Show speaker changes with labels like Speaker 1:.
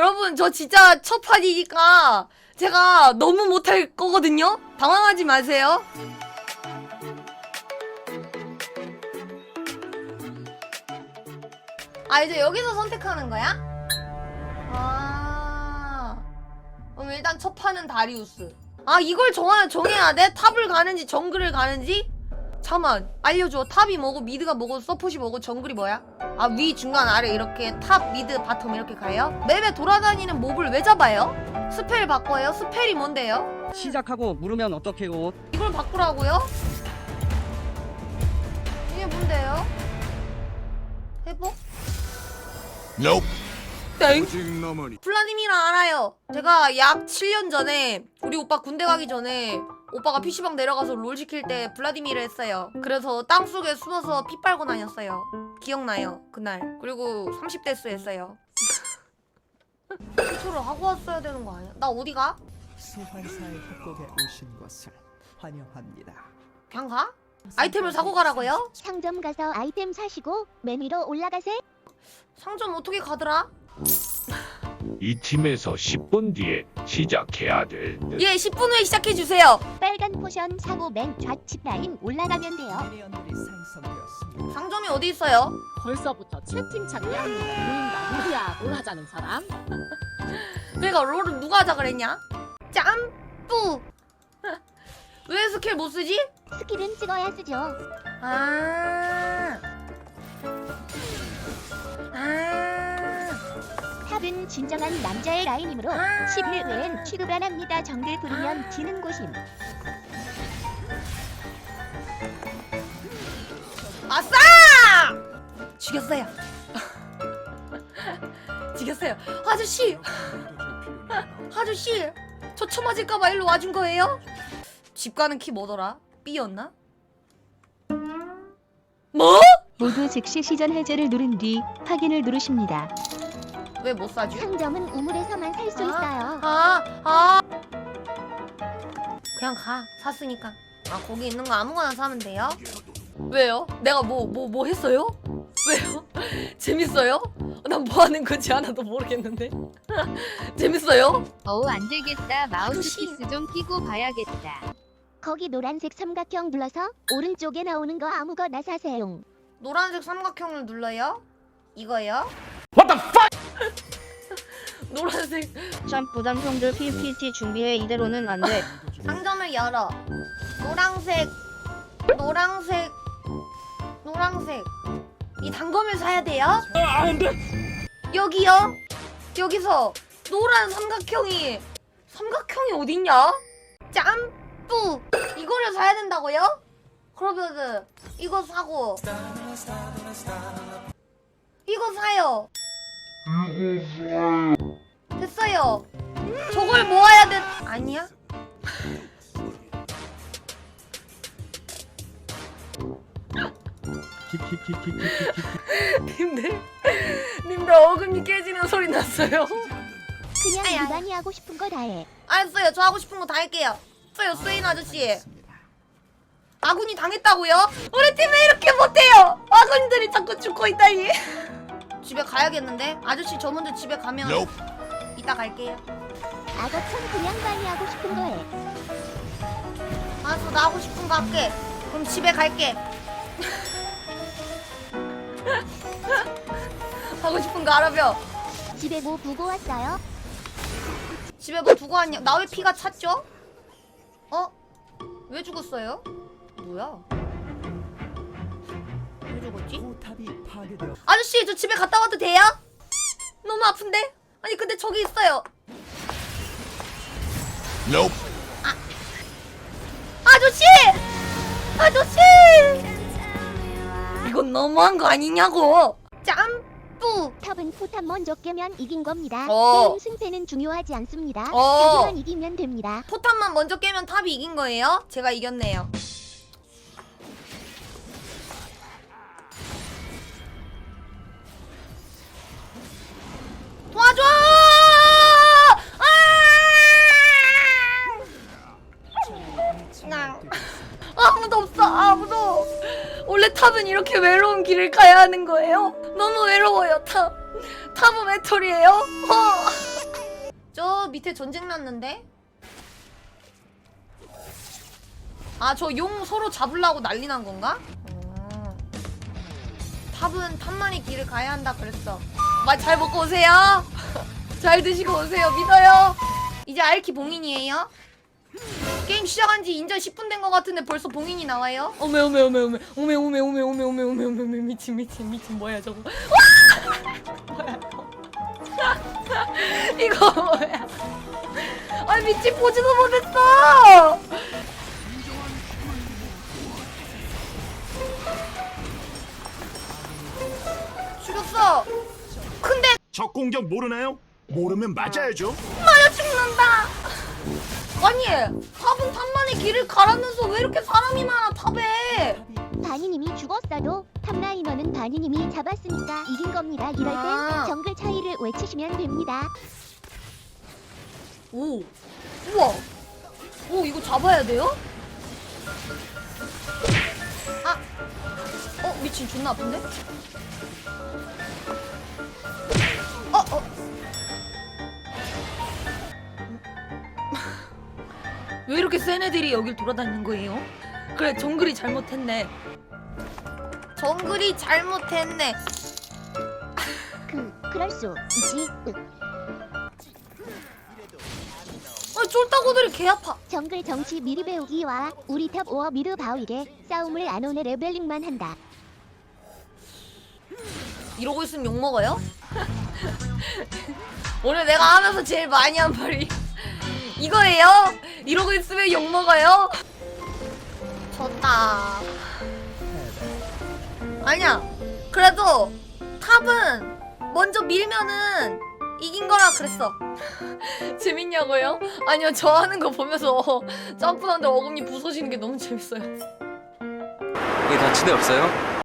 Speaker 1: 여러분 저 진짜 첫 판이니까 제가 너무 못할 거거든요. 당황하지 마세요. 아 이제 여기서 선택하는 거야? 아 그럼 일단 첫 판은 다리우스. 아 이걸 정하 정해야 돼? 탑을 가는지 정글을 가는지? 잠만 알려줘. 탑이 뭐고 미드가 뭐고 서폿이 뭐고 정글이 뭐야? 아 위 중간 아래 이렇게 탑 미드 바텀 이렇게 가요? 맵에 돌아다니는 몹을 왜 잡아요? 스펠 바꿔요? 스펠이 뭔데요?
Speaker 2: 시작하고 물으면 어떡해요?
Speaker 1: 이걸 바꾸라고요? 이게 뭔데요? 회복?
Speaker 3: Nope.
Speaker 1: 땡. 플라디미라 알아요. 제가 약 7년 전에 우리 오빠 군대 가기 전에 오빠가 PC방 내려가서 롤 시킬 때 블라디미를 했어요. 그래서 땅속에 숨어서 피 빨고 다녔어요. 기억나요, 그날. 그리고 30대 수 했어요. 피초를 하고 왔어야 되는 거 아니야? 나 어디 가?
Speaker 4: 소환사의 협곡에 오신 것을 환영합니다.
Speaker 1: 그냥 가? 아이템을 사고 가라고요?
Speaker 5: 상점 가서 아이템 사시고 맨 위로 올라가세.
Speaker 1: 상점 어떻게 가더라?
Speaker 6: 이 팀에서 10분 뒤에 시작해야 될 듯.
Speaker 1: 예, 10분 후에 시작해 주세요.
Speaker 5: 빨간 포션 사고 맨 좌측 라인 올라가면 돼요.
Speaker 4: 미니언들이 생성되었습니다.
Speaker 1: 상점이 어디 있어요?
Speaker 7: 벌써부터 채팅창이 합니다. 보인다. 누구야? 뭘 하자는 사람?
Speaker 1: 내가 롤을 누가 하자 그랬냐? 짬뿌! 왜 스킬 못 쓰지?
Speaker 5: 스킬은 찍어야 쓰죠.
Speaker 1: 아. 아.
Speaker 5: 탑은 진정한 남자의 라인이므로
Speaker 1: 아.
Speaker 5: 10일 외엔 취급 안 합니다. 정글 부르면 지는 곳임.
Speaker 1: 아싸! 죽였어요. 죽였어요. 아저씨, 아저씨, 저 쳐맞을까봐 일로 와준 거예요? 집 가는 키 뭐더라? B였나? 뭐?
Speaker 8: 모두 즉시 시전 해제를 누른 뒤 확인을 누르십니다.
Speaker 1: 왜 못 사줘?
Speaker 5: 상점은 우물에서만 살 수
Speaker 1: 아.
Speaker 5: 있어요.
Speaker 1: 아, 아. 그냥 가. 샀으니까. 아, 거기 있는 거 아무거나 사면 돼요? 왜요? 내가 뭐, 뭐, 뭐 했어요? 왜요? 재밌어요? 난 뭐 하는 건지 하나도 모르겠는데. 재밌어요?
Speaker 9: 어우 안 되겠다. 마우스
Speaker 1: 아저씨.
Speaker 9: 피스 좀 끼고 봐야겠다.
Speaker 5: 거기 노란색 삼각형 불러서 오른쪽에 나오는 거 아무거나 사세요.
Speaker 1: 노란색 삼각형을 눌러요? 이거요? What the fuck? 노란색
Speaker 9: 참 부담성들 PPT 준비해 이대로는 안 돼.
Speaker 1: 상점을 열어. 노란색, 노란색, 노란색. 이 단검을 사야 돼요? 여기요? 여기서 노란 삼각형이 삼각형이 어딨냐? 짬뿌 이거를 사야 된다고요? 그러면은 이거 사고 이거 사요. 됐어요. 저걸 모아야 돼. 아니야? 님들, 님들 어금니 깨지는 소리 났어요.
Speaker 5: 그냥
Speaker 1: 아야.
Speaker 5: 유단이 하고 싶은 거 다 해.
Speaker 1: 알았어요. 저 하고 싶은 거 다 할게요. 써요, 스웨인 아저씨. 아군이 당했다고요? 우리 팀왜 이렇게 못해요? 아군들이 자꾸 죽고 있다니. 집에 가야겠는데? 아저씨 저 먼저 집에 가면
Speaker 3: Nope.
Speaker 1: 이따 갈게요.
Speaker 5: 악어천 그냥 많이 하고 싶은 거 해.
Speaker 1: 알았어, 나 하고 싶은 거 할게. 그럼 집에 갈게. 하고 싶은 거 알아벼.
Speaker 5: 집에 뭐 부고 왔어요?
Speaker 1: 집에 뭐 두고 왔냐? 나 왜 피가 찼죠? 어? 왜 죽었어요? 뭐야? 왜 죽었지?
Speaker 4: 포탑이.
Speaker 1: 아저씨 저 집에 갔다 와도 돼요? 너무 아픈데? 아니 근데 저기 있어요
Speaker 3: Nope.
Speaker 1: 아저씨! 아저씨! 이건 너무한 거 아니냐고 짬뿌
Speaker 5: 탑은 포탑 먼저 깨면 이긴 겁니다.
Speaker 1: 어.
Speaker 5: 게임 승패는 중요하지 않습니다.
Speaker 1: 어.
Speaker 5: 자기만 이기면 됩니다.
Speaker 1: 포탑만 먼저 깨면 탑이 이긴 거예요? 제가 이겼네요 탑은 이렇게 외로운 길을 가야 하는 거예요? 너무 외로워요 탑 탑은 외톨이에요? 어. 밑에 전쟁 났는데? 아 저 용 서로 잡으려고 난리 난 건가? 어. 탑은 탑만이 길을 가야 한다 그랬어 말잘 먹고 오세요 잘 드시고 오세요 믿어요 이제 알키 봉인이에요 게임 시작한 지 인전 10분 된 것 같은데 벌써 봉인이 나와요? 어메 어메 어메 어메. 어메 어메 어메 어메 어메 어메 어메 어메. 미친 미친 미친. 뭐야 저거? 뭐야 이거 뭐야? 아 미친 보지도 못했어! 죽였어! 근데
Speaker 3: 적 공격 모르나요? 모르면 맞아야죠.
Speaker 1: 맞아 죽는다 아니 탑은 탑만의 길을 가라면서 왜 이렇게 사람이 많아 탑에
Speaker 5: 바니님이 죽었어도 탑라이너는 바니님이 잡았으니까 이긴 겁니다. 이럴 땐
Speaker 1: 아.
Speaker 5: 정글 차이를 외치시면 됩니다.
Speaker 1: 오 우와 오 이거 잡아야 돼요? 아 어 미친 존나 아픈데? 왜 이렇게 센 애들이 여길 돌아다니는 거예요? 그래 정글이 잘못했네 정글이 잘못했네
Speaker 5: 그 그럴 수 있지. 으,
Speaker 1: 아 쫄따구들이 개 아파
Speaker 5: 정글 정치 미리 배우기와 우리 탑 오어 미드 바위게 싸움을 안 오네 레벨링만 한다.
Speaker 1: 이러고 있으면 욕 먹어요? 오늘 내가 하면서 제일 많이 한 말이 이거예요? 이러고 있으면 욕 먹어요? 졌다. 아니야. 그래도 탑은 먼저 밀면은 이긴 거라 그랬어. 재밌냐고요? 아니요, 저 하는 거 보면서 점프하는데 어금니 부서지는 게 너무 재밌어요.
Speaker 10: 이게 다 치대 없어요?